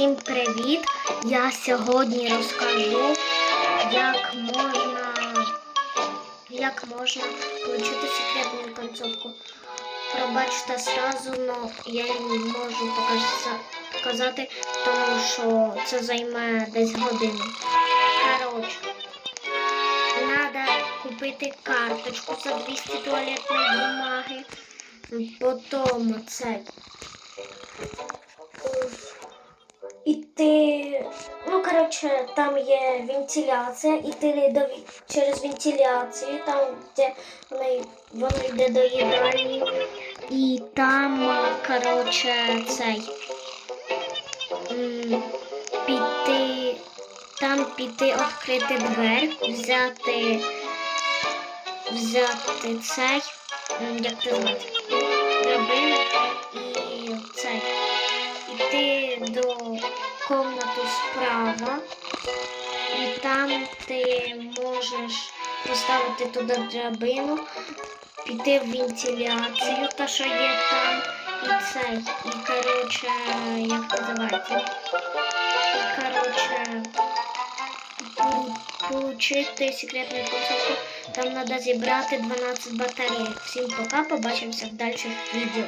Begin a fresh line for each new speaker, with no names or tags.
Всім привіт! Я сьогодні розкажу, як можна, як можна отримати секретну концовку. Пробачте сразу, но я не можу показати, тому що це займе десь годину. Коротше, треба купити карточку за 200 туалетної бумаги. Потім цей. Коротше, там є вентиляція, і ти до, через вентиляцію, там де воно йде до їдальні, і там, коротше, цей піти, там піти відкрити двері, взяти, взяти цей, як це звати, драбину і цей. Йти до комнату справа, і там ти можеш поставити туди драбину, піти в вентиляцію, та що є там, і цей, і коротше, як називається, і коротше, получити секретну концовку, там треба зібрати 12 батарей. Всім пока, побачимося в дальших відео.